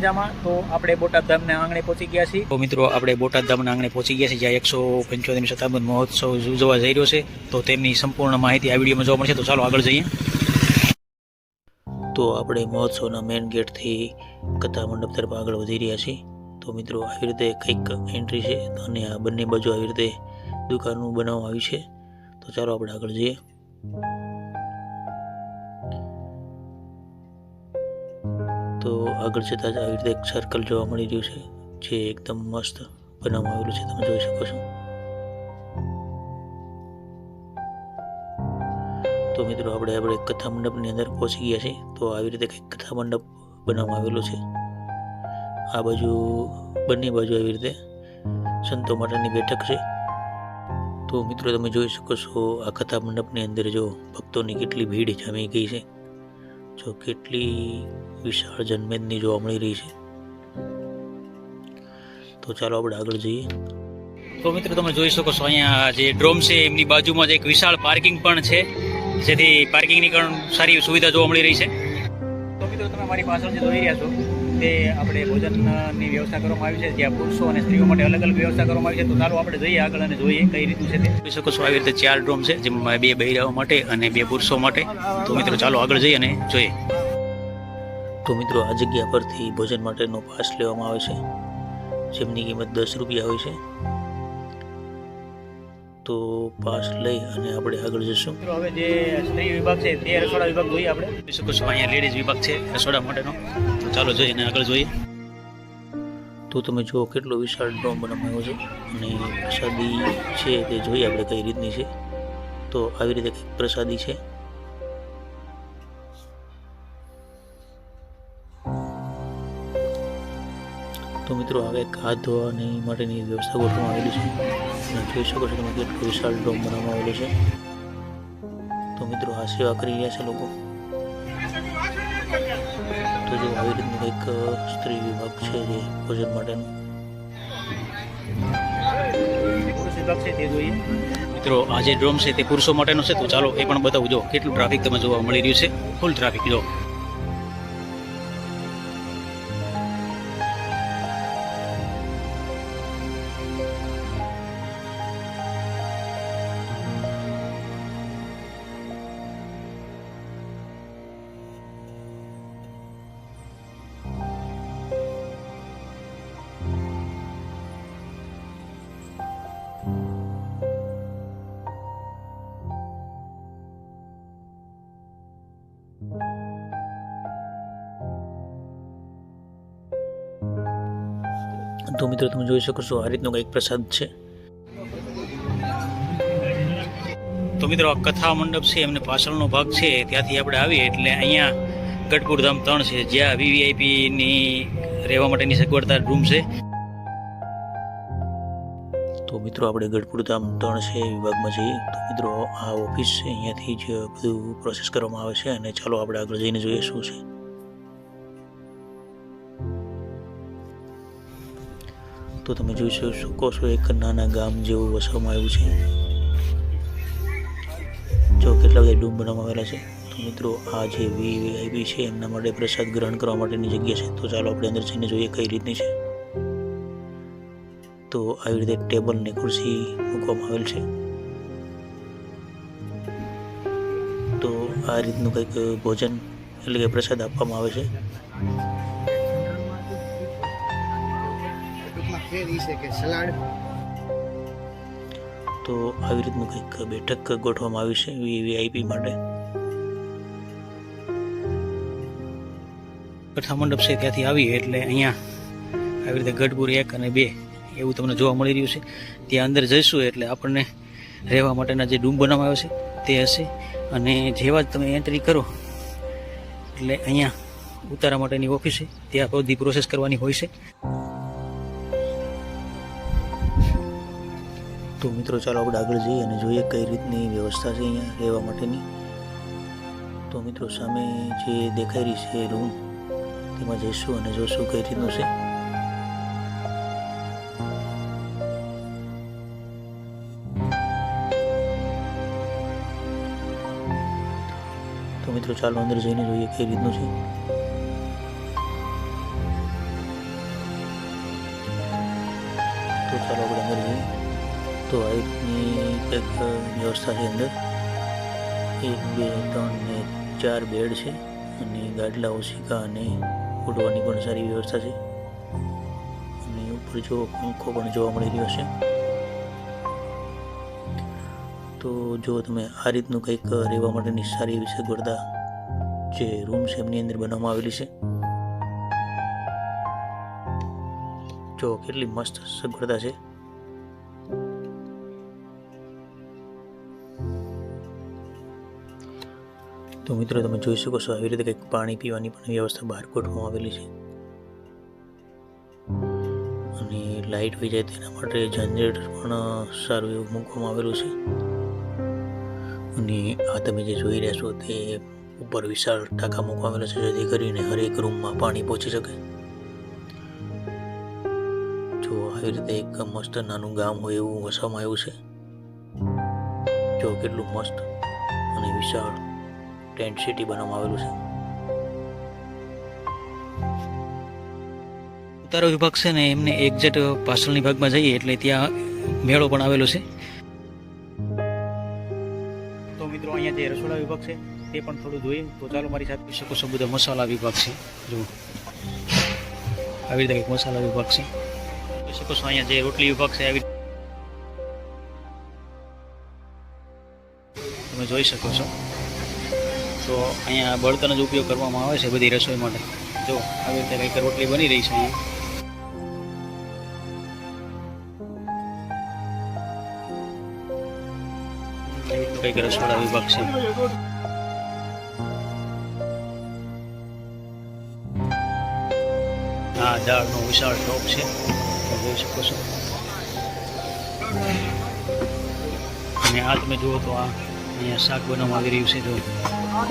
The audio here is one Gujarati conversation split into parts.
મજામાં. તો આપણે બોટાદ ધામના આંગણે પહોંચી ગયા છીએ. તો મિત્રો, આપણે બોટાદ ધામના આંગણે પહોંચી ગયા છીએ જ્યાં એકસો પંચોતેર શતાબ્દ મહોત્સવ ઉજવવા જઈ રહ્યો છે. તો તેમની સંપૂર્ણ માહિતી આ વિડીયોમાં જોવા મળશે. તો ચાલો આગળ જઈએ. તો આપણે મહોત્સવના મેઇન ગેટથી કથા મંડપ તરફ આગળ વધી રહ્યા છીએ. તો મિત્રો, આવી રીતે કંઈક એન્ટ્રી છે અને આ બંને બાજુ આવી રીતે દુકાનનું બનાવવામાં આવ્યું છે. તો ચાલો આપણે આગળ જઈએ. તો આગળ જતાં જ આવી રીતે એક સર્કલ જોવા મળી રહ્યું છે, જે એકદમ મસ્ત બનાવવામાં આવેલું છે, તમે જોઈ શકો છો. તો મિત્રો, આપણે આપણે કથા મંડપની અંદર પહોંચી ગયા છીએ, તો આવી રીતે કંઈક કથા મંડપ બનાવવામાં આવેલો છે. આ બાજુ, બંને બાજુ આવી રીતે સંતો માટેની બેઠક છે. તો મિત્રો, તમે જોઈ શકો છો, આ કથા મંડપની અંદર જો ભક્તોની કેટલી ભીડ જામી ગઈ છે. જો કેટલી વિશાળ જનમેદની જોવા મળી રહી છે. તો ચાલો આપણે આગળ જઈએ. તો મિત્રો તમે જોઈ શકો છો અહીંયા જે ડ્રોમ છે, એમની બાજુમાં જ એક વિશાળ પાર્કિંગ પણ છે. જેથી પાર્કિંગની પણ સારી સુવિધા જોવા મળી રહી છે. તો મિત્રો તમે મારી પાછળ જે જોઈ રહ્યા છો, તે આપણે ભોજનની વ્યવસ્થા કરવામાં આવી છે, જ્યાં પુરુષો અને સ્ત્રીઓ માટે અલગ અલગ વ્યવસ્થા કરવામાં આવી છે. તો ચાલો આપણે જઈએ આગળ અને જોઈએ કઈ રીતનું છે તે. જોઈ શકો છો આવી રીતે ચાર ડ્રોમ છે, જેમાં બે બૈરાઓ માટે અને બે પુરુષો માટે. તો મિત્રો ચાલો આગળ જઈએ અને જોઈએ. તો મિત્રો આ જગ્યા પરથી ભોજન માટેનો પાસ લેવામાં આવે છે. જેમની કિંમત દસ રૂપિયા હોય છે. તો પાસ લઈ અને આપણે આગળ જઈશું. હવે જે સ્ત્રી વિભાગ છે તે રસોડા વિભાગ જોઈએ આપણે. જોઈ શકો છો અહીંયા લેડીઝ વિભાગ છે રસોડા માટેનો. તો ચાલો જોઈએ અને આગળ જોઈએ. તો તમે જુઓ કેટલો વિશાળ ડ્રોમ બનાવવામાં આવ્યો છે અને પ્રસાદી છે તે જોઈએ આપણે કઈ રીતની છે. તો આવી રીતે કંઈક પ્રસાદી છે. તો મિત્રો હવે હાથ ધોવાની માટેની વ્યવસ્થા ગોઠવવામાં આવેલી છે. અને જોઈ શકો છો તમે કેટલું વિશાળ ડોમ બનાવવામાં આવેલું છે. તો મિત્રો આ સેવા કરી રહ્યા છે લોકો. તો જો આવી રીતનું કંઈક સ્ત્રી વિભાગ છે જે ભોજન માટેનું. મિત્રો આ જે ડ્રોમ છે તે પુરુષો માટેનો છે. તો ચાલો એ પણ બતાવું. જો કેટલું ટ્રાફિક તમે જોવા મળી રહ્યું છે. ફૂલ ટ્રાફિક જો. તો મિત્રો તમે જોઈ શકો છો, આ રીતનો કંઈક પ્રસાદ છે. તો મિત્રો, આ કથા મંડપ છે, એમને પાછળનો ભાગ છે. ત્યાંથી આપણે આવીએ એટલે અહીંયા ગઢપુર ધામ ત્રણ છે. જ્યાં વીવીઆઈપીની રહેવા માટેની સગવડતા રૂમ છે. તો મિત્રો, આપણે ગઢપુર ધામ ત્રણ છે વિભાગમાં જઈએ. તો મિત્રો, આ ઓફિસ છે. અહીંયાથી જ બધું પ્રોસેસ કરવામાં આવે છે અને ચાલો આપણે આગળ જઈને જોઈએ શું છે. તો તમે જોઈ શકો છો એક નાના ગામ જેવું વસવામાં આવ્યું છે. જો કેટલા બધા ડૂમ બનાવવામાં આવેલા છે, તો મિત્રો આ જે વીઆઈપી છે, એમના માટે પ્રસાદ ગ્રહણ કરવા માટેની જગ્યા છે. તો ચાલો આપણે અંદર જઈને જોઈએ કઈ રીતની છે. તો આવી રીતે ટેબલ ને ખુરશી મૂકવામાં આવેલ છે. તો આ રીતનું કંઈક ભોજન એટલે કે પ્રસાદ આપવામાં આવે છે. ફેર ઈ છે કે સલાડ. તો આવી રીતનું કંઈક બેઠક ગોઠવવામાં આવી છે વીઆઈપી માટે? કથા મંડપ છે ત્યાંથી આવી એટલે અહીંયા આવી રીતે ગઢપુર એક અને બે એવું તમને જોવા મળી રહ્યું છે. ત્યાં અંદર જઈશું એટલે આપણને રહેવા માટેના જે ડૂમ બનાવવામાં આવ્યો છે તે હશે. અને જેવા જ તમે એન્ટ્રી કરો એટલે અહીંયા ઉતારા માટેની ઓફિસ છે. ત્યાં બધી પ્રોસેસ કરવાની હોય છે. તો મિત્રો ચાલો આપણે આગળ જઈએ અને જોઈએ કઈ રીતની વ્યવસ્થા છે અહીંયા રહેવા માટેની. તો મિત્રો સામે જે દેખાઈ રહી છે રૂમ, તેમાં જઈશું અને જોશું કઈ રીતનું છે. તો મિત્રો ચાલો અંદર જઈને જોઈએ કઈ રીતનું છે. તો ચાલો આપણે અંદર જઈએ. તો આવી રીતની કંઈક વ્યવસ્થા છે અંદર. એક, બે, ત્રણ ને ચાર બેડ છે અને ગાડલા ઓશિકા અને ઓઢવાની પણ સારી વ્યવસ્થા છે. અને ઉપર જો પંખો પણ જોવા મળી રહ્યો છે. તો જો તમે આ રીતનું કંઈક રહેવા માટેની સારી એવી સગવડતા જે રૂમ છે એમની અંદર બનાવવામાં આવેલી છે. જો કેટલી મસ્ત સગવડતા છે. તો મિત્રો તમે જોઈ શકો છો આવી રીતે કંઈક પાણી પીવાની પણ વ્યવસ્થા બહાર ગોઠવવામાં આવેલી છે. અને લાઇટ વહી જાય તેના માટે જનરેટર પણ સારું એવું મૂકવામાં આવેલું છે. અને આ તમે જે જોઈ રહ્યા છો તે ઉપર વિશાળ ટાંકા મૂકવામાં આવેલા છે જેથી કરીને હરેક રૂમમાં પાણી પહોંચી શકે. જો આવી રીતે એક મસ્ત નાનું ગામ હોય એવું વસવામાં આવ્યું છે. જો કેટલું મસ્ત અને વિશાળ. ટેન્ટ સિટી બનાવવામાં આવેલું છે. ઉતારો વિભાગ છે ને, એમને એક્ઝેક્ટ પાછળની ભાગમાં જઈએ એટલે ત્યાં મેળો પણ આવેલો છે. તો મિત્રો, અહીંયા જે રસોડા વિભાગ છે, તે પણ થોડું જોઈએ. તો ચાલો મારી સાથે શકો છો, બધા મસાલા વિભાગ છે. જો, આવી રીતે કંઈક મસાલા વિભાગ છે. શકો છો, અહીંયા જે રોટલી વિભાગ છે, આવી તમે જોઈ શકો છો. તો અહીંયા બળતણ જ ઉપયોગ કરવામાં આવે છે બધી રસોઈ માટે. જો, આવી રીતે કંઈક રોટલી બની રહી છે અહીંયા. કંઈક રસોડા વિભાગ છે. આ દાળનો વિશાળ ટોપ છે. જોઈ શકો છો. અને આ તમે જુઓ તો આ અહીંયા શાક બનાવવામાં આવી રહ્યું છે, જો. તો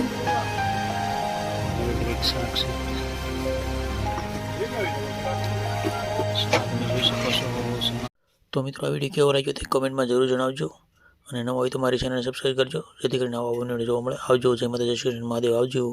મિત્રો, આ વીડિયો કેવો લાગ્યો તે કમેન્ટમાં જરૂર જણાવજો અને નવા હોય તો મારી ચેનલને સબસ્ક્રાઈબ કરજો, જેથી કરીને આવા વીડિયો જોવા મળે. આવજો, જય માતા જય શ્રી મહાદેવ, આવજો.